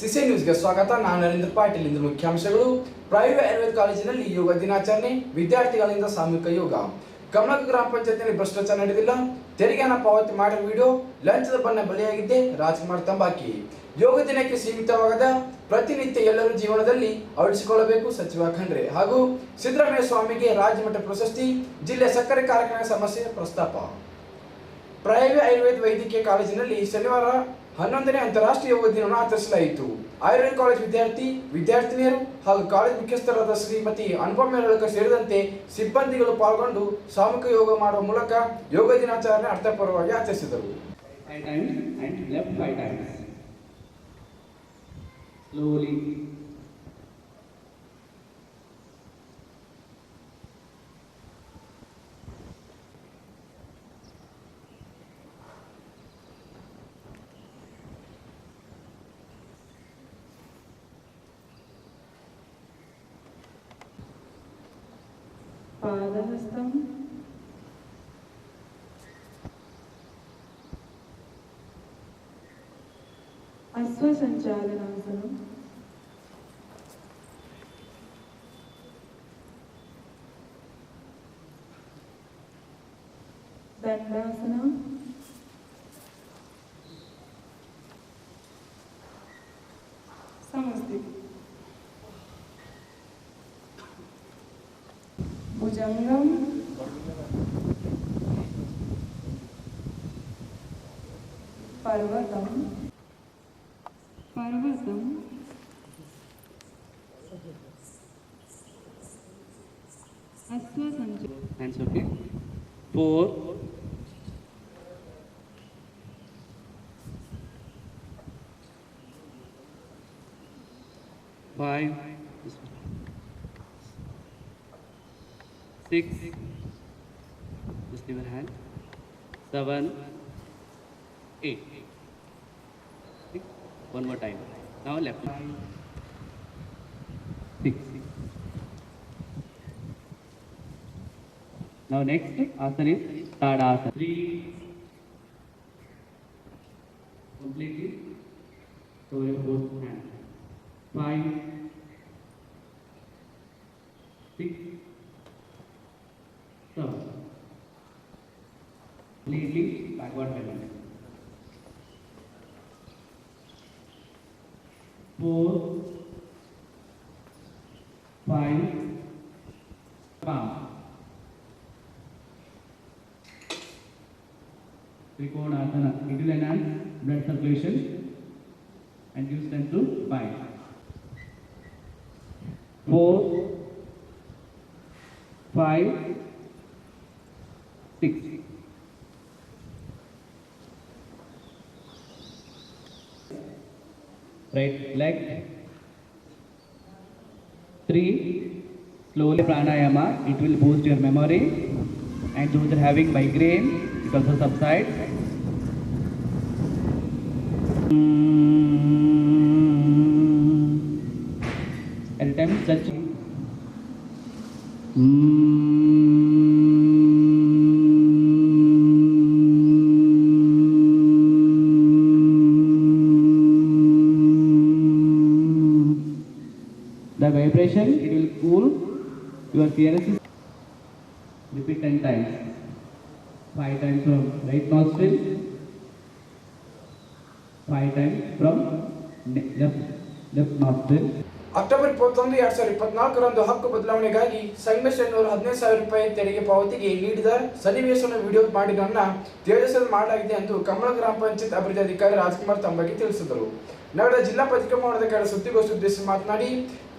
CC ನ್ಯೂಸ್ಗೆ ಸ್ವಾಗತ. ನಾನು ನರೇಂದ್ರ ಪಾಟೀಲ್. ಇಂದು ಮುಖ್ಯಾಂಶಗಳು. ಪ್ರೈವೇಟ್ ಆಯುರ್ವೇದ ಕಾಲೇಜಿನಲ್ಲಿ ಯೋಗ ದಿನಾಚರಣೆ, ವಿದ್ಯಾರ್ಥಿಗಳಿಂದ ಸಾಮೂಹಿಕ ಯೋಗ. ಕಮಲಕ ಗ್ರಾಮ ಪಂಚಾಯತ್ನಲ್ಲಿ ಭ್ರಷ್ಟಾಚಾರ ನಡೆದಿಲ್ಲ. ತೆರಿಗೆ ಪಾವತಿ ಮಾಡಿದ ವಿಡಿಯೋ, ಲಂಚದ ಬಣ್ಣ ಬಲಿಯಾಗಿದ್ದೆ ರಾಜ್ಕುಮಾರ್ ತಂಬಾಕಿ. ಯೋಗ ದಿನಕ್ಕೆ ಸೀಮಿತವಾಗದ ಪ್ರತಿನಿತ್ಯ ಎಲ್ಲರೂ ಜೀವನದಲ್ಲಿ ಅಳಿಸಿಕೊಳ್ಳಬೇಕು ಸಚಿವ ಖಂಡ್ರೆ. ಹಾಗೂ ಸಿದ್ದರಾಮಯ್ಯ ಸ್ವಾಮಿಗೆ ರಾಜ್ಯಮಟ್ಟ ಪ್ರಶಸ್ತಿ, ಜಿಲ್ಲೆ ಸಕ್ಕರೆ ಕಾರ್ಖಾನೆ ಸಮಸ್ಯೆ ಪ್ರಸ್ತಾಪ. ಪ್ರೈವೇಟ್ ಆಯುರ್ವೇದ ವೈದ್ಯಕೀಯ ಕಾಲೇಜಿನಲ್ಲಿ ಶನಿವಾರ ಹನ್ನೊಂದನೇ ಅಂತಾರಾಷ್ಟ್ರೀಯ ಯೋಗ ದಿನವನ್ನು ಆಚರಿಸಲಾಯಿತು. ಆಯುರ್ವೇದ ಕಾಲೇಜ್ ವಿದ್ಯಾರ್ಥಿ, ವಿದ್ಯಾರ್ಥಿನಿಯರು ಹಾಗೂ ಕಾಲೇಜ್ ಮುಖ್ಯಸ್ಥರಾದ ಶ್ರೀಮತಿ ಅನುಪಮ ಮೇಳಕ ಸೇರಿದಂತೆ ಸಿಬ್ಬಂದಿಗಳು ಪಾಲ್ಗೊಂಡು ಸಾಮೂಹಿಕ ಯೋಗ ಮಾಡುವ ಮೂಲಕ ಯೋಗ ದಿನಾಚರಣೆ ಅರ್ಥಪೂರ್ವವಾಗಿ ಆಚರಿಸಿದರು. పాదహస్తం. అశ్వసంచాలనాసనం. దండాసనం. భుజంగం పర్వతం పర్వతం అశ్వసంచ Hands okay. Just leave your hand. Seven. Eight. Six. One more time. Now left. Six. Now next asana is Tadasana. Three. Completely. Over your both hands. Five. Six. Seven. Completely backward bend. Four. Five. Palm. Trikonasana. It will enhance blood circulation and give strength to spine. Four, five, six. Right leg. Three. Slowly pranayama. It will boost your memory. And those are having migraine, also. At a time, such. The vibration, it will cool your fearless. 5 times from right nostril. 5 times from left, left nostril. October ಇಪ್ಪತ್ತೊಂದು ಎರಡ್ ಸಾವಿರದ ಇಪ್ಪತ್ನಾಲ್ಕರಂದು ಹಕ್ಕು ಬದಲಾವಣೆಗಾಗಿ ಸಂಗಮೇಶ್ ಅವರು ಹದಿನೈದು ಸಾವಿರ ರೂಪಾಯಿ ತೆರಿಗೆ ಪಾವತಿಗೆ ನೀಡಿದ ಸನ್ನಿವೇಶವನ್ನು ವಿಡಿಯೋ ಮಾಡಿ ನನ್ನ ತೇಜಸ್ಸನ್ನು ಮಾಡಲಾಗಿದೆ ಎಂದು ಕಮಲ ಗ್ರಾಮ ಪಂಚಾಯತ್ ಅಭಿವೃದ್ಧಿ ಅಧಿಕಾರಿ ರಾಜ್ಕುಮಾರ್ ತಂಬಗಿ ತಿಳಿಸಿದರು ನಗರದ ಜಿಲ್ಲಾ ಪತ್ರಿಕಾ ಕೆಳ ಸುದ್ದಿಗೋಷ್ಠಿ ಉದ್ದೇಶಿಸಿ ಮಾತನಾಡಿ,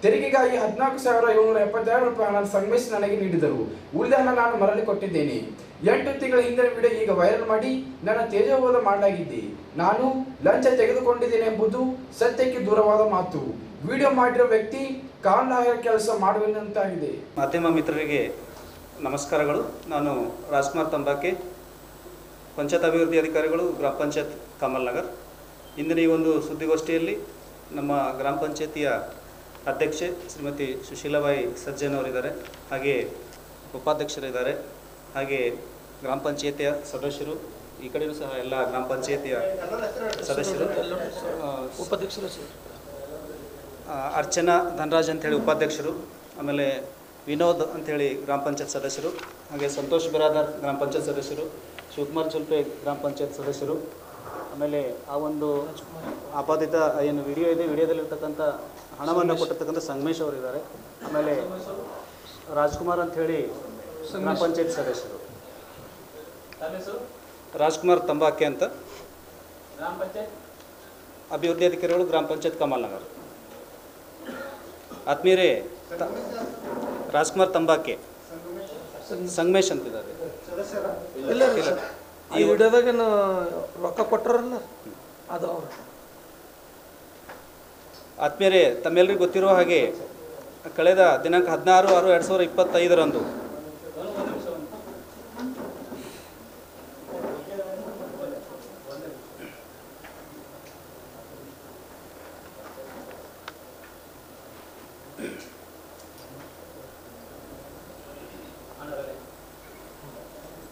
ತೆರಿಗೆಗಾಗಿ ಹದಿನಾಲ್ಕು ಸಾವಿರ ಏಳ್ನೂರ ಎಪ್ಪತ್ತೆರಡು ರೂಪಾಯಿ ಹಣ ಸಂಗಮೇಶ್ ನನಗೆ ನೀಡಿದರು. ಉಳಿದ ಹಣ ನಾನು ಮರಳಿ ಕೊಟ್ಟಿದ್ದೇನೆ. ಎಂಟು ತಿಂಗಳ ಹಿಂದಿನ ವಿಡಿಯೋ ಈಗ ವೈರಲ್ ಮಾಡಿ ನನ್ನ ತೇಜೋವಾದ ಮಾಡಲಾಗಿದೆ ನಾನು ಲಂಚ ತೆಗೆದುಕೊಂಡಿದ್ದೇನೆ ಎಂಬುದು ಸತ್ಯಕ್ಕೆ ದೂರವಾದ ಮಾತು. ವಿಡಿಯೋ ಮಾಡಿರೋ ವ್ಯಕ್ತಿ ಕಾನೂನಾಗ ಕೆಲಸ ಮಾಡುವಂತಾಗಿದೆ ಮಾಧ್ಯಮ ಮಿತ್ರರಿಗೆ ನಮಸ್ಕಾರಗಳು. ನಾನು ರಾಜ್ಕುಮಾರ್ ತಂಬಾಕೆ, ಪಂಚಾಯತ್ ಅಭಿವೃದ್ಧಿ ಅಧಿಕಾರಿಗಳು, ಗ್ರಾಮ ಪಂಚಾಯತ್ ಕಮಲ್ ನಗರ್ ಇಂದಿನ ಈ ಒಂದು ಸುದ್ದಿಗೋಷ್ಠಿಯಲ್ಲಿ ನಮ್ಮ ಗ್ರಾಮ ಪಂಚಾಯತಿಯ ಅಧ್ಯಕ್ಷೆ ಶ್ರೀಮತಿ ಸುಶೀಲಾಬಾಯಿ ಸಜ್ಜನ್ ಅವರಿದ್ದಾರೆ. ಹಾಗೆ ಉಪಾಧ್ಯಕ್ಷರಿದ್ದಾರೆ. ಹಾಗೆ ಗ್ರಾಮ ಪಂಚಾಯತಿಯ ಸದಸ್ಯರು ಈ ಕಡೆಯೂ ಸಹ ಎಲ್ಲ ಗ್ರಾಮ ಪಂಚಾಯತಿಯ ಸದಸ್ಯರು. ಉಪಾಧ್ಯಕ್ಷರು ಅರ್ಚನಾ ಧನರಾಜ್ ಅಂಥೇಳಿ ಉಪಾಧ್ಯಕ್ಷರು ಆಮೇಲೆ ವಿನೋದ್ ಅಂಥೇಳಿ ಗ್ರಾಮ ಪಂಚಾಯತ್ ಸದಸ್ಯರು ಹಾಗೆ ಸಂತೋಷ್ ಬಿರಾದರ್ ಗ್ರಾಮ ಪಂಚಾಯತ್ ಸದಸ್ಯರು ಶಿವಕುಮಾರ್ ಚುಲ್ಪೆ ಗ್ರಾಮ ಪಂಚಾಯತ್ ಸದಸ್ಯರು ಆಮೇಲೆ ಆ ಒಂದು ಆಪಾದಿತ ಏನು ವಿಡಿಯೋ ಇದೆ ವಿಡಿಯೋದಲ್ಲಿರ್ತಕ್ಕಂಥ ಹಣವನ್ನು ಕೊಟ್ಟಿರ್ತಕ್ಕಂಥ ಸಂಗಮೇಶ್ ಅವರು ಇದ್ದಾರೆ ಆಮೇಲೆ ರಾಜ್ಕುಮಾರ್ ಅಂತ ಹೇಳಿ ಗ್ರಾಮ ಪಂಚಾಯತ್ ಸದಸ್ಯರು. ರಾಜ್ಕುಮಾರ್ ತಂಬಾಕೆ ಅಂತ. ಅಭಿವೃದ್ಧಿ ಅಧಿಕಾರಿಗಳು ಗ್ರಾಮ ಪಂಚಾಯತ್ ಕಮಲ್ ನಗರ್ ಆತ್ಮೀಯರೇ ತ- ರಾಜ್ಕುಮಾರ್ ತಂಬಾಕೆ. ಸಂಗಮೇಶ್. ಅಂತಿದ್ದಾರೆ. ಇಲ್ಲ ಇಲ್ಲ. ಈ ವಿಡಿಯೋದಾಗ ರೊಕ್ಕ ಕೊಟ್ಟರಲ್ಲ ಅದು ಅವ್ರು. ಆತ್ಮೀಯರೇ ತಮ್ಮೆಲ್ಲರಿಗೂ ಗೊತ್ತಿರೋ ಹಾಗೆ ಕಳೆದ ದಿನಾಂಕ ಹದಿನಾರು ಆರು ಎರಡು ಸಾವಿರದ ಇಪ್ಪತ್ತೈದರಂದು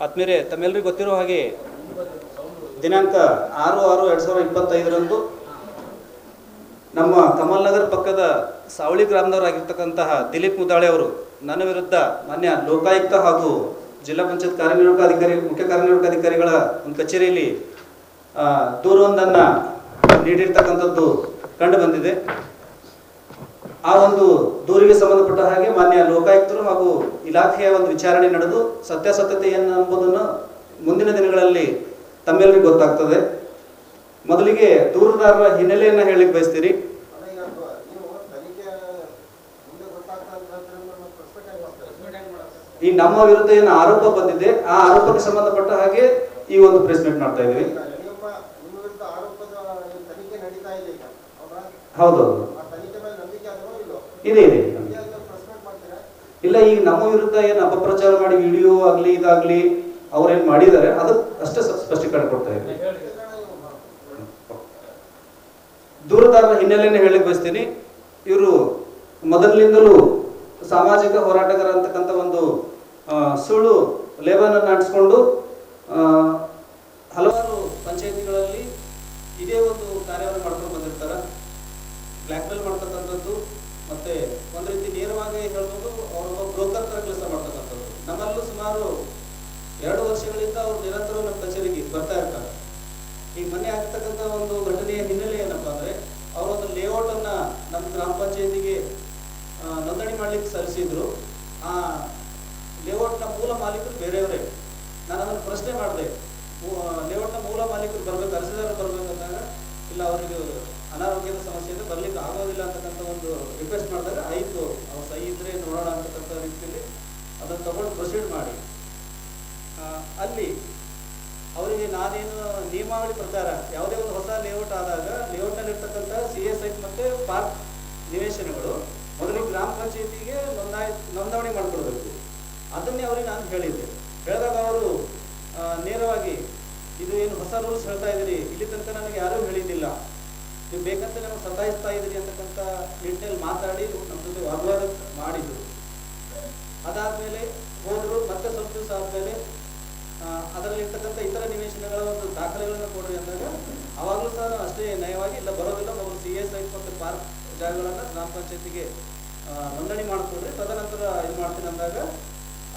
ಆತ್ಮೀಯರೇ ತಮ್ಮೆಲ್ಲರಿಗೂ ಗೊತ್ತಿರೋ ಹಾಗೆ ದಿನಾಂಕ ಆರು ಆರು ಎರಡು ಸಾವಿರದ ಇಪ್ಪತ್ತೈದರಂದು ನಮ್ಮ ಕಮಲ್ ನಗರ್ ಪಕ್ಕದ ಸಾವಳಿ ಗ್ರಾಮದವರಾಗಿರ್ತಕ್ಕಂತಹ ದಿಲೀಪ್ ಮುದಾಳೆ ಅವರು ನನ್ನ ವಿರುದ್ಧ ಮಾನ್ಯ ಲೋಕಾಯುಕ್ತ ಹಾಗೂ ಜಿಲ್ಲಾ ಪಂಚಾಯತ್ ಕಾರ್ಯನಿರ್ವಾಹಕ ಅಧಿಕಾರಿ, ಮುಖ್ಯ ಕಾರ್ಯನಿರ್ವಾಹಕ ಅಧಿಕಾರಿಗಳ ಒಂದು ಕಚೇರಿಯಲ್ಲಿ ದೂರವೊಂದನ್ನು ನೀಡಿರ್ತಕ್ಕಂಥದ್ದು ಕಂಡು ಬಂದಿದೆ. ಆ ಒಂದು ದೂರಿಗೆ ಸಂಬಂಧಪಟ್ಟ ಹಾಗೆ ಮಾನ್ಯ ಲೋಕಾಯುಕ್ತರು ಹಾಗೂ ಇಲಾಖೆಯ ಒಂದು ವಿಚಾರಣೆ ನಡೆದು ಸತ್ಯಾಸತ್ಯತೆ ಏನು ಎಂಬುದನ್ನು ಮುಂದಿನ ದಿನಗಳಲ್ಲಿ ತಮ್ಮೆಲ್ಲರಿಗೂ ಗೊತ್ತಾಗ್ತದೆ. ಮೊದಲಿಗೆ ದೂರುದಾರರ ಹಿನ್ನೆಲೆಯನ್ನು ಹೇಳಲಿಕ್ಕೆ ಬಯಸ್ತೀರಿ. ಈ ನಮ್ಮ ವಿರುದ್ಧ ಏನು ಆರೋಪ ಬಂದಿದೆ ಆ ಆರೋಪಕ್ಕೆ ಸಂಬಂಧಪಟ್ಟ ಹಾಗೆ ಈ ಒಂದು ಪ್ರೆಸ್ ಮೀಟ್ ಮಾಡ್ತಾ ಇದ್ದೀವಿ. ನಿಮ್ಮ ಇದೆ ಇದೆ. ಇಲ್ಲ ಈಗ ನಮ್ಮ ವಿರುದ್ಧ ಏನು ಅಪಪ್ರಚಾರ ಮಾಡಿ ವಿಡಿಯೋ ಆಗಲಿ ಇದಾಗ್ಲಿ ಅವ್ರೇನ್ ಮಾಡಿದ್ದಾರೆ ಅದು ಅಷ್ಟೇ ಸ್ಪಷ್ಟೀಕರಣ ಕೊಡ್ತಾ ಇದೆ ದೂರದಾರರ ಹಿನ್ನೆಲೆಯನ್ನು ಹೇಳಿ ಬಯಸ್ತೀನಿ. ಇವರು ಮೊದಲಿನಿಂದಲೂ ಸಾಮಾಜಿಕ ಹೋರಾಟಗಾರ ಅಂತಕ್ಕಂಥ ಒಂದು ಸುಳ್ಳು ಲೇಬಲನ್ನು ನಡೆಸ್ಕೊಂಡು ಆ, ಹಲವಾರು ಪಂಚಾಯತಿಗಳಲ್ಲಿ ಇದೇ ಒಂದು ಕಾರ್ಯವನ್ನು ಮಾಡ್ಕೊಂಡು ಬಂದಿರ್ತಾರೆ. ಬ್ಲ್ಯಾಕ್ ಮೇಲ್ ಮಾಡ್ತಕ್ಕಂಥದ್ದು ಮತ್ತೆ ಒಂದ್ ರೀತಿ ನೇರವಾಗಿ ಹೇಳ್ಬೋದು, ಅವರೊಬ್ಬ ಬ್ರೋಕರ್ ತರ ಕೆಲಸ ಮಾಡ್ತಕ್ಕಂಥದ್ದು ನಮ್ಮಲ್ಲೂ ಸುಮಾರು ಎರಡು ವರ್ಷಗಳಿಂದ ಅವ್ರು ನಿರಂತರ ನಮ್ಮ ಕಚೇರಿಗೆ ಬರ್ತಾ ಇರ್ತಾರೆ. ಈ ಮನೆ ಆಗ್ತಕ್ಕಂತ ಒಂದು ಘಟನೆಯ ಹಿನ್ನೆಲೆ ಏನಪ್ಪಾ ಅಂದ್ರೆ ಅವರೊಂದು ಲೇಔಟ್ ಅನ್ನ ನಮ್ಮ ಗ್ರಾಮ ಪಂಚಾಯತಿಗೆ ನೋಂದಣಿ ಮಾಡ್ಲಿಕ್ಕೆ ಸಲ್ಲಿಸಿದ್ರು. ಆ ಲೇಔಟ್ನ ಮೂಲ ಮಾಲೀಕರು ಬೇರೆಯವರೇ. ನಾನು ಅದನ್ನು ಪ್ರಶ್ನೆ ಮಾಡಿದೆ. ಲೇಔಟ್ನ ಮೂಲ ಮಾಲೀಕರು ಬರ್ಬೇಕು ಅರ್ಜಿದಾರ ಬರ್ಬೇಕಂದಾಗ, ಇಲ್ಲ ಅವರಿಗೆ ಅನಾರೋಗ್ಯದ ಸಮಸ್ಯೆ ಇದೆ ಬರ್ಲಿಕ್ಕೆ ಆಗೋದಿಲ್ಲ ಅಂತಕ್ಕಂಥ ಒಂದು ರಿಕ್ವೆಸ್ಟ್ ಮಾಡಿದಾಗ ಆಯಿತು, ಅವ್ರ ಸಹಿ ಇದ್ರೆ ನೋಡೋಣ ಅಂತಕ್ಕಂಥ ರೀತಿಯಲ್ಲಿ ಅದನ್ನು ತಗೊಂಡು ಪ್ರೊಸೀಡ್ ಮಾಡಿ. ಅಲ್ಲಿ ಅವರಿಗೆ ನಾನೇನು ನಿಯಮಾವಳಿ ಪ್ರಕಾರ ಯಾವುದೇ ಒಂದು ಹೊಸ ಲೇಔಟ್ ಆದಾಗ ಲೇಔಟ್ನಲ್ಲಿ ಇರ್ತಕ್ಕಂಥ ಸಿ ಎಸ್ ಐ ಮತ್ತೆ ಪಾರ್ಕ್ ನಿವೇಶನಗಳು ಮೊದಲು ಗ್ರಾಮ ಪಂಚಾಯತಿಗೆ ನೋಂದಾಯ್, ನೋಂದಣಿ ಮಾಡಿಕೊಡ್ಬೇಕು ಅದನ್ನೇ ಅವರಿಗೆ ನಾನು ಹೇಳಿದ್ದೆ. ಹೇಳಿದಾಗ ಅವರು ನೇರವಾಗಿ, ಇದು ಏನು ಹೊಸ ರೂಲ್ಸ್ ಹೇಳ್ತಾ ಇದ್ದೀರಿ? ಇಲ್ಲಿ ತನಕ ನನಗೆ ಯಾರೂ ಹೇಳಿದ್ದಿಲ್ಲ. ನೀವು ಬೇಕಂತ ನಮಗೆ ಸತಾಯಿಸ್ತಾ ಇದ್ರಿ ಅಂತಕ್ಕಂಥ ನಿಟ್ಟಿನಲ್ಲಿ ಮಾತಾಡಿ ನಮ್ಮ ಜೊತೆ ವಾಗ್ವಾದ ಮಾಡಿದ್ರು. ಅದಾದ್ಮೇಲೆ ಹೋದ್ರು, ಮತ್ತೆ ಸ್ವಲ್ಪ ದಿವಸ ಆದ್ಮೇಲೆ ಅದರಲ್ಲಿರ್ತಕ್ಕಂಥ ಇತರ ನಿವೇಶನಗಳ ಒಂದು ದಾಖಲೆಗಳನ್ನು ಕೊಡ್ರಿ ಅಂದಾಗ ಅವಾಗಲೂ ಸಹ ನಾವು ಅಷ್ಟೇ ನಯವಾಗಿ, ಇಲ್ಲ ಬರೋದಿಲ್ಲ ಮೊದಲು ಸಿ ಎಸ್ ಐ ಮತ್ತು ಪಾರ್ಕ್ ಜಾಗಗಳನ್ನು ಗ್ರಾಮ ಪಂಚಾಯತಿಗೆ ನೋಂದಣಿ ಮಾಡಿಕೊಡ್ರಿ ತದನಂತರ ಇದು ಮಾಡ್ತೀನಿ ಅಂದಾಗ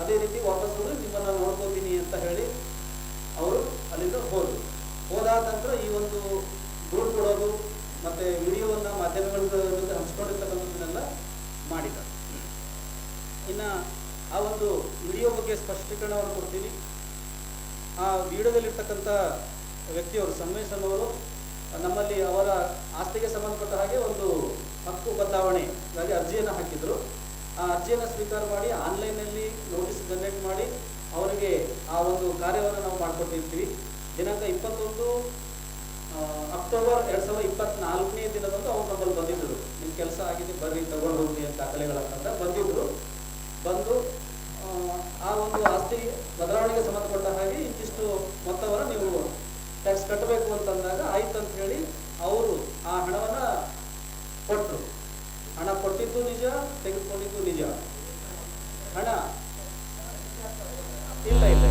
ಅದೇ ರೀತಿ ವಾಪಸ್ ಹೋದ್ರೆ ನಿಮ್ಮನ್ನು ನೋಡ್ಕೋತೀನಿ ಅಂತ ಹೇಳಿ ಅವರು ಅಲ್ಲಿಂದ ಹೋದ್ರು. ಹೋದಾದ ನಂತರ ಈ ಒಂದು ದೂರು ಕೊಡೋದು ಮತ್ತೆ ವಿಡಿಯೋವನ್ನ ಮಾಧ್ಯಮಗಳ ಜೊತೆ ಹಂಚ್ಕೊಂಡಿರ್ತಕ್ಕಂಥದ್ದನ್ನೆಲ್ಲ ಮಾಡಿದ್ದಾರೆ. ಇನ್ನ ಆ ಒಂದು ವಿಡಿಯೋ ಬಗ್ಗೆ ಸ್ಪಷ್ಟೀಕರಣವನ್ನು ಕೊಡ್ತೀನಿ. ಆ ವಿಡಿಯೋದಲ್ಲಿರ್ತಕ್ಕಂಥ ವ್ಯಕ್ತಿಯವರು ಸಂವೇಶನ್ ಅನ್ನೋರು ನಮ್ಮಲ್ಲಿ ಅವರ ಆಸ್ತಿಗೆ ಸಂಬಂಧಪಟ್ಟ ಹಾಗೆ ಒಂದು ಹಕ್ಕು ಬದಲಾವಣೆಗಾಗಿ ಅರ್ಜಿಯನ್ನು ಹಾಕಿದ್ರು. ಆ ಅರ್ಜಿಯನ್ನು ಸ್ವೀಕಾರ ಮಾಡಿ ಆನ್ಲೈನಲ್ಲಿ ನೋಟಿಸ್ ಜನರೇಟ್ ಮಾಡಿ ಅವರಿಗೆ ಆ ಒಂದು ಕಾರ್ಯವನ್ನು ನಾವು ಮಾಡಿಕೊಟ್ಟಿರ್ತೀವಿ. ದಿನಾಂಕ ಇಪ್ಪತ್ತೊಂದು ಅಕ್ಟೋಬರ್ ಎರಡ್ ಸಾವಿರದ ಇಪ್ಪತ್ನಾಲ್ಕನೇ ದಿನದಂದು ಅವ್ರು ನಮ್ಮಲ್ಲಿ ಬಂದಿದ್ರು ನಿಮ್ಮ ಕೆಲಸ ಆಗಿದೆ ಬರ್ರಿ ತಗೊಂಡು ಹೋಗಿ ಅಂತ ದಾಖಲೆಗಳಂತ ಬಂದಿದ್ರು. ಬಂದು ಆ, ಒಂದು ಆಸ್ತಿ ಬದಲಾವಣೆಗೆ ಸಂಬಂಧಪಟ್ಟ ಹಾಗೆ ಇಂತಿಷ್ಟು ಮೊತ್ತವನ್ನು ನೀವು ಟ್ಯಾಕ್ಸ್ ಕಟ್ಟಬೇಕು ಅಂತಂದಾಗ ಆಯ್ತು ಅಂತ ಹೇಳಿ ಅವರು ಆ ಹಣವನ್ನ ಕೊಟ್ಟರು ಹಣ ಕೊಟ್ಟಿದ್ದು ನಿಜ ತೆಗೆದುಕೊಂಡಿದ್ದು ನಿಜ. ಹಣ ಇಲ್ಲ ಇಲ್ಲ.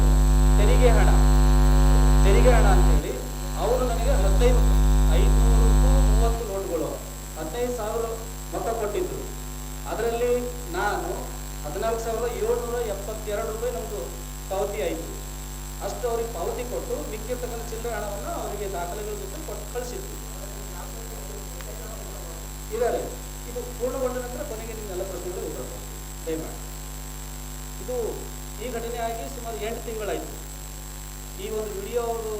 ತೆರಿಗೆ ಹಣ. ತೆರಿಗೆ ಹಣ ಅಂತೇಳಿ ಅವರು ನನಗೆ ಹದಿನೈದು, ಐನೂರು ಮೂವತ್ತು ನೋಟ್ಗಳು, ಹದಿನೈದು ಸಾವಿರ ಮೊತ್ತ ಕೊಟ್ಟಿದ್ರು. ಅದರಲ್ಲಿ ನಾನು ಹದಿನಾಲ್ಕು ಸಾವಿರದ ಏಳ್ನೂರ ಎಪ್ಪತ್ತೆರಡು ರೂಪಾಯಿ ನಮ್ಮದು ಪಾವತಿ ಆಯಿತು. ಅಷ್ಟು ಅವ್ರಿಗೆ ಪಾವತಿ ಕೊಟ್ಟು ಮಿಕ್ಕಿರ್ತಕ್ಕಂಥ ಚಿಲ್ಲರೆ ಹಣವನ್ನು ಅವರಿಗೆ ದಾಖಲೆಗಳ ಜೊತೆ ಕೊಟ್ಟು ಕಳಿಸಿದ್ರು. ಇದ್ದಾರೆ ಇದು ಪೂರ್ಣಗೊಂಡ ನಂತರ ಕೊನೆಗೆ ನಿಮ್ಮೆಲ್ಲ ಪ್ರಶ್ನೆಗಳು ಉತ್ತರ ದಯಮಾಡಿ. ಇದು ಈ ಘಟನೆ ಆಗಿ ಸುಮಾರು ಎಂಟು ತಿಂಗಳಾಯಿತು. ಈ ಒಂದು ವಿಡಿಯೋ ಅವರು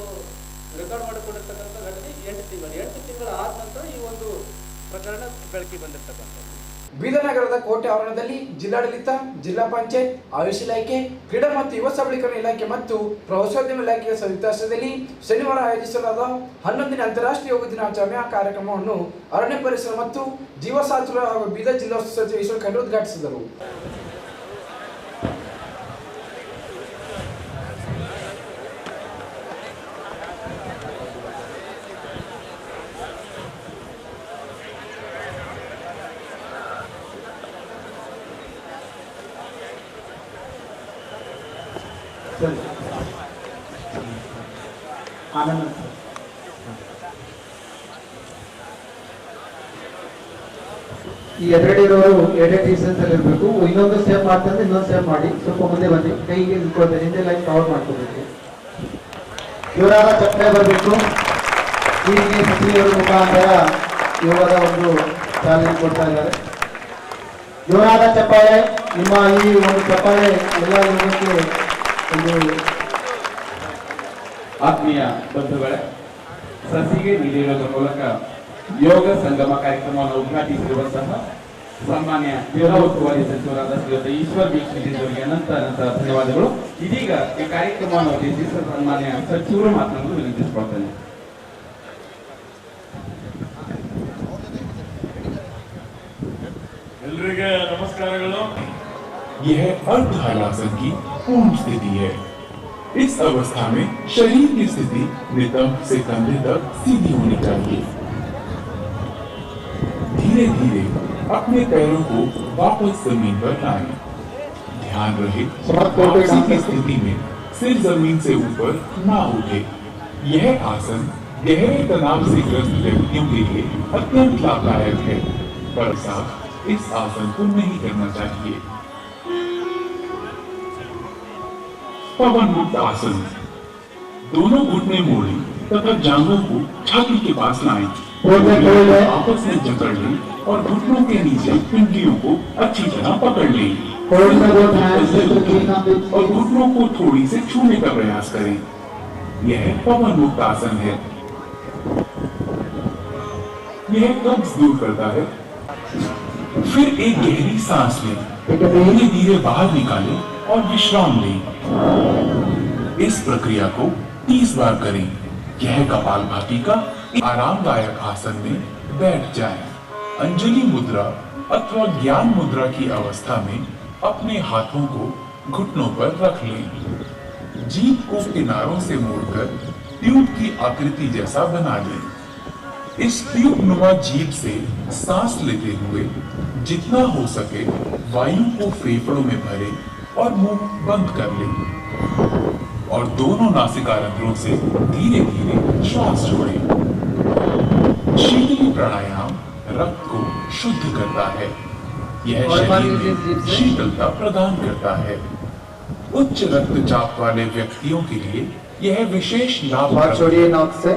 ರೆಕಾರ್ಡ್ ಮಾಡಿಕೊಂಡಿರ್ತಕ್ಕಂಥ ಘಟನೆ ಎಂಟು ತಿಂಗಳು ಎಂಟು ತಿಂಗಳ ಆದ ನಂತರ ಈ ಒಂದು ಪ್ರಕರಣ ಬೆಳಕಿಗೆ ಬಂದಿರತಕ್ಕಂಥದ್ದು. ಬೀದರ್ ಕೋಟೆ ಆವರಣದಲ್ಲಿ ಜಿಲ್ಲಾಡಳಿತ, ಜಿಲ್ಲಾ ಪಂಚಾಯತ್, ಆಯುಷ್ ಇಲಾಖೆ, ಕ್ರೀಡಾ ಮತ್ತು ಯುವ ಸಬಲೀಕರಣ ಇಲಾಖೆ ಮತ್ತು ಪ್ರವಾಸೋದ್ಯಮ ಇಲಾಖೆಯ ಸಂಯುಕ್ತಾಶ್ರಯದಲ್ಲಿ ಶನಿವಾರ ಆಯೋಜಿಸಲಾದ ಹನ್ನೊಂದನೇ ಅಂತಾರಾಷ್ಟ್ರೀಯ ಯೋಗ ದಿನಾಚರಣೆಯ ಕಾರ್ಯಕ್ರಮವನ್ನು ಅರಣ್ಯ ಪರಿಸರ ಮತ್ತು ಜೀವಶಾಸ್ತ್ರ ಹಾಗೂ ಬೀದರ್ ಜಿಲ್ಲಾ ಸಚಿವ ಈಶ್ವರ್ ಖಂಡ್ರೆ ಉದ್ಘಾಟಿಸಿದರು. ಆನಂದ್ ಈ ಎರಡಿರೋರು ಎರಡೇ ಡಿಸ್ಟೆನ್ಸ್ ಅಲ್ಲಿ ಇರಬೇಕು. ಇನ್ನೊಂದು ಸೇವ್ ಮಾಡ್ತಂದ್ರೆ ಇನ್ನೊಂದು ಸೇವ್ ಮಾಡಿ. ಸ್ವಲ್ಪ ಮುಂದೆ ಬನ್ನಿ. ಕೈಗೆ ಇಟ್ಕೊಳ್ತೇನೆ ಹಿಂದೆ ಲೈನ್ ಕವರ್ ಮಾಡ್ಕೋಬೇಕು ಇವರಾದ ಚಪ್ಪೆ ಬರಬೇಕು. ಹೀಗೆ ಸಚಿವರ ಮುಖಾಂತರ ಯೋಗದ ಒಂದು ಚಾಲೆಂಜ್ ಕೊಡ್ತಾ ಇದ್ದಾರೆ. ಇವರಾದ ಚಪ್ಪಾಳೆ, ನಿಮ್ಮ ಈ ಒಂದು ಚಪ್ಪಾಳೆ ಎಲ್ಲ ಯೋಗಕ್ಕೆ ಒಂದು ಆತ್ಮೀಯ ಬಂಧುಗಳೇ ಸಸಿಗೆ ನೀಡಿರೋದ್ರ ಮೂಲಕ ಯೋಗ ಸಂಗಮ ಕಾರ್ಯಕ್ರಮವನ್ನು ಉದ್ಘಾಟಿಸಿರುವಂತಹ ಸನ್ಮಾನ್ಯ ಜಿಲ್ಲಾ ಉಸ್ತುವಾರಿ ಸಚಿವರಾದ ಶ್ರೀಯುತ ಈಶ್ವರ್ ದೀಕ್ಷಿತ್ ಅನಂತ ಅನಂತ ಧನ್ಯವಾದಗಳು ಇದೀಗ ಈ ಕಾರ್ಯಕ್ರಮವನ್ನು ಉದ್ದೇಶಿಸಿ ಸನ್ಮಾನ್ಯ ಸಚಿವರು ಮಾತನಾಡಲು ವಿನಂತಿಸಿಕೊಳ್ತೇನೆ ಎಲ್ರಿಗೆ ನಮಸ್ಕಾರಗಳು यह अर्ध हलासन की पूर्ण स्थिति है। इस अवस्था में शरीर की स्थिति नितंब से कंधे तक सीधी होनी चाहिए। धीरे धीरे अपने पैरों को वापस ज़मीन पर लाएँ। ध्यान रहे वापसी की स्थिति में सिर ज़मीन से ऊपर ना उठे। यह आसन गहरे तनाव से ग्रस्त व्यक्तियों के लिए अत्यंत लाभदायक है। पर साथ इस आसन को नहीं करना चाहिए। पवन मुक्त आसन दोनों घुटने मोड़े तथा जांघों को छाती के पास लाएँ। आपस में जकड़ लें और घुटनों के नीचे पिंडलियों को अच्छी तरह पकड़ लें। और घुटनों को थोड़ी से छूने का प्रयास करें। यह पवन मुक्त आसन है। यह कब्ज दूर करता है। फिर एक गहरी सांस लें। धीरे धीरे बाहर निकालें। और विश्राम लें। इस प्रक्रिया को 30 बार करें। यह कपाल भाती का आरामदायक आसन में बैठ जाए। अंजलि मुद्रा अथवा ज्ञान मुद्रा की अवस्था में अपने हाथों को घुटनों पर रख लें। जीभ को किनारों से मोड़कर ट्यूब की आकृति जैसा बना लें। इस ट्यूब नुमा जीभ से सांस लेते हुए जितना हो सके वायु को फेफड़ों में भरे। और मुँह बंद कर लें। और दोनों नासिका रंध्रों से धीरे धीरे श्वास छोड़ें। शीतली प्राणायाम रक्त को शुद्ध करता है। यह शरीर में शीतलता प्रदान करता है। उच्च रक्तचाप वाले व्यक्तियों के लिए यह विशेष लाभ छोड़िए नाक से।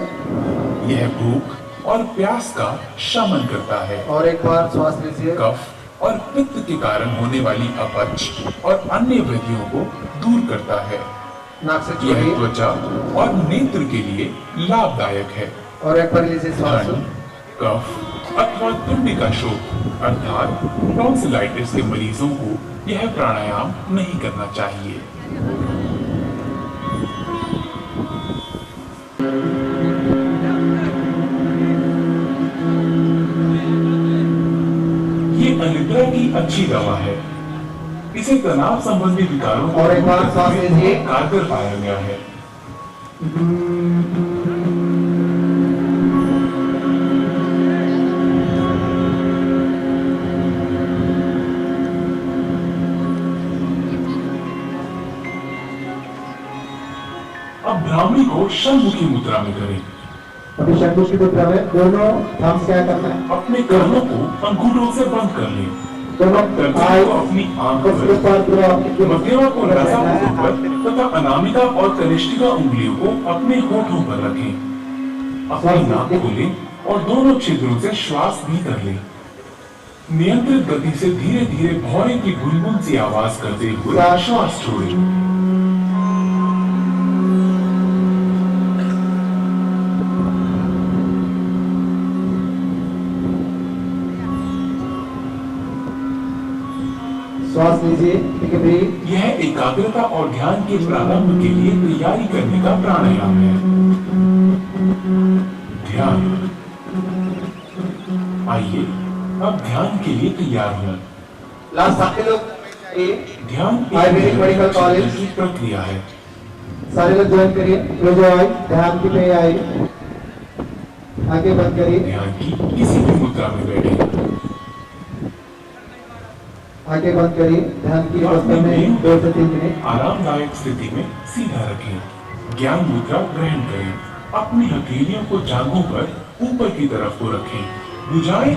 यह भूख और प्यास का शमन करता है। और एक बार श्वास लीजिए। कफ और पित्त के कारण होने वाली अपच और अन्य व्याधियों को दूर करता है। नाक से यह त्वचा और नेत्र के लिए लाभदायक है। और कफ अथवा तुंडी का शोथ अर्थात टॉन्सिलाइटिस के मरीजों को यह प्राणायाम नहीं करना चाहिए। ये अनिद्रा की अच्छी दवा है। इसे तनाव संबंधी विकारों को और एक बार सांस लीजिए। कारगर पाया गया है। अब ब्राह्मणी को शंमुखी मुद्रा में करें। अभी शंकुष्टिपुत्र में दोनों थम्स क्या करना है? अपने कर्णों को अंगूठों से बंद कर लें। दोनों को अपनी आँख मध्यमा को पर तथा अनामिका और कनिष्ठिका उंगलियों को अपने होठों पर रखें। अपनी नाक खोलें और दोनों छिद्रों से श्वास भीतर लें। नियंत्रित गति से धीरे धीरे भौरे की गुनगुन सी आवाज़ करते हुए श्वास छोड़ें। श्वास लीजिए ठीक है यह एकाग्रता और ध्यान के प्रारंभ के लिए तैयारी करने का प्राणायाम है। ध्यान। आइए अब ध्यान के लिए तैयार हो। लास्ट सारे लोग ध्यान आयुर्वेदिक मेडिकल कॉलेज। की प्रक्रिया है। सारे लोग ज्वाइन करिए। ध्यान की पे आई आगे बंद करिए। ध्यान की किसी भी मुद्रा में बैठे। आगे बंद करिए ध्यान की अवस्था में दो से तीन मिनट। आरामदायक स्थिति में सीधा रखें ज्ञान मुद्रा ग्रहण करें अपनी हथेलियों को जांघों पर ऊपर की तरफ़ को रखें। भुजाएँ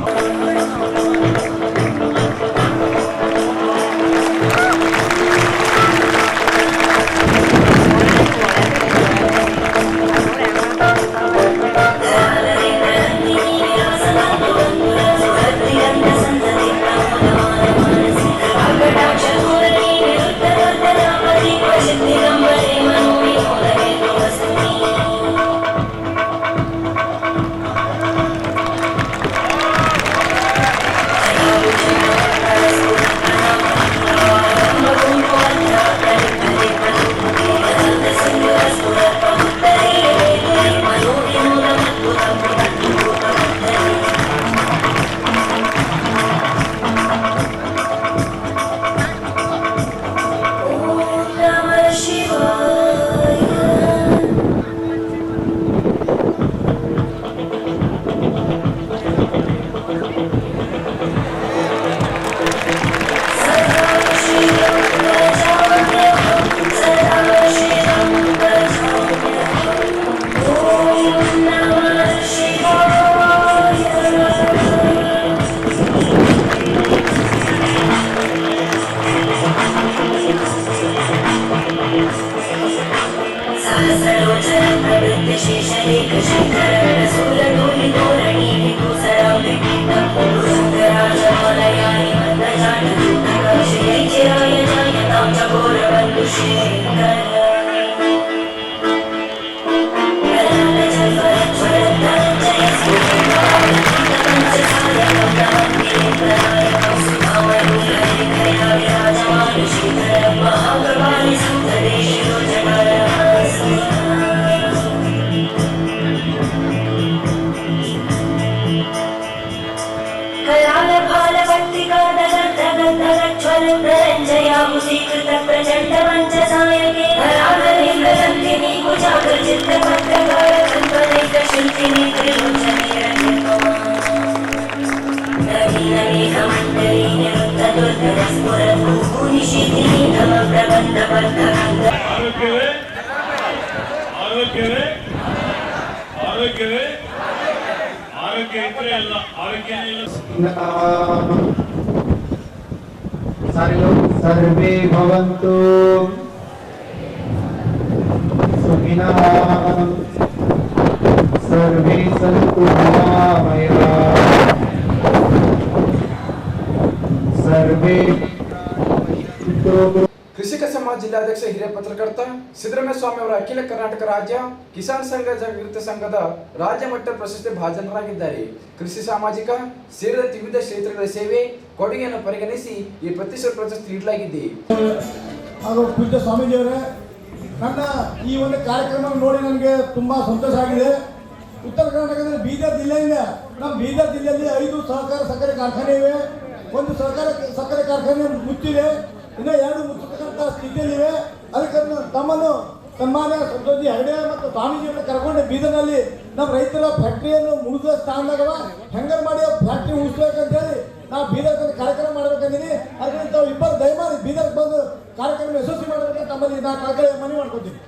ಆರೋಗ್ಯವೇ ಆರೋಗ್ಯವೇ ಆರೋಗ್ಯ ಇದ್ರೆ ಅಲ್ಲ ಆರೋಗ್ಯನೇ ಇಲ್ಲ ಸರ್ವೇ ಭವಂತು ಸುಖಿನಃ ಸರ್ವೇ ಸಂತು ಸರ್ವೇ ಸಮಾಜ ಜಿಲ್ಲಾಧ್ಯಕ್ಷ ಹಿರಿಯ ಪತ್ರಕರ್ತ ಸಿದ್ದರಾಮಯ್ಯ ಸ್ವಾಮಿ ಅವರ ಅಖಿಲ ಕರ್ನಾಟಕ ರಾಜ್ಯ ಕಿಸಾನ್ ಸಂಘ ಜಾಗೃತಿ ಸಂಘದ ರಾಜ್ಯ ಮಟ್ಟ ಪ್ರಶಸ್ತಿ ಭಾಜನರಾಗಿದ್ದಾರೆ. ಕೃಷಿ ಸಾಮಾಜಿಕ ಸೇರಿದಂತೆ ವಿವಿಧ ಕ್ಷೇತ್ರಗಳ ಸೇವೆ ಕೊಡುಗೆಯನ್ನು ಪರಿಗಣಿಸಿ ಈ ಪ್ರತಿಷ್ಠಿತ ಪ್ರಶಸ್ತಿ ನೀಡಲಾಗಿದೆ. ನನ್ನ ಈ ಒಂದು ಕಾರ್ಯಕ್ರಮ ನೋಡಿ ನನಗೆ ತುಂಬಾ ಸಂತೋಷ ಆಗಿದೆ. ಉತ್ತರ ಕರ್ನಾಟಕದ ಬೀದರ್ ಜಿಲ್ಲೆಯಿಂದ ನಮ್ಮ ಬೀದರ್ ಜಿಲ್ಲೆಯಲ್ಲಿ ಐದು ಸಹಕಾರ ಸಕ್ಕರೆ ಕಾರ್ಖಾನೆ ಇವೆ. ಒಂದು ಸಹಕಾರ ಸಕ್ಕರೆ ಕಾರ್ಖಾನೆ ಮುಚ್ಚಿದೆ. ಇನ್ನು ಎರಡು ಮುಚ್ಚತಕ್ಕಂಥ ಸ್ಥಿತಿಯಲ್ಲಿವೆ. ಅದಕ್ಕೆ ತಮ್ಮನ್ನು ಸನ್ಮಾನ್ಯ ಸಂತೋಷಿ ಹೆಗಡೆ ಮತ್ತು ಸ್ವಾಮೀಜಿಯನ್ನು ಕರ್ಕೊಂಡು ಬೀದರ್ನಲ್ಲಿ ನಮ್ಮ ರೈತರ ಫ್ಯಾಕ್ಟ್ರಿಯನ್ನು ಮುಗಿಸುವ ಸ್ಥಾನದಾಗ ಹೆಂಗರ್ ಮಾಡಿ ಫ್ಯಾಕ್ಟ್ರಿ ಉಳಿಸ್ಬೇಕಂತೇಳಿ ನಾವು ಬೀದರ್ ಕಾರ್ಯಕ್ರಮ ಮಾಡ್ಬೇಕಂದಿನಿ. ಅದಕ್ಕೆ ತಾವು ಇಬ್ಬರು ದಯಮಾಡಿ ಬೀದರ್ ಬಂದು ಕಾರ್ಯಕ್ರಮ ಯಶಸ್ವಿ ಮಾಡಬೇಕಂತ ತಮ್ಮಲ್ಲಿ ನಾ ಕಳಕಳಿ ಮನವಿ ಮಾಡ್ಕೊತೀನಿ.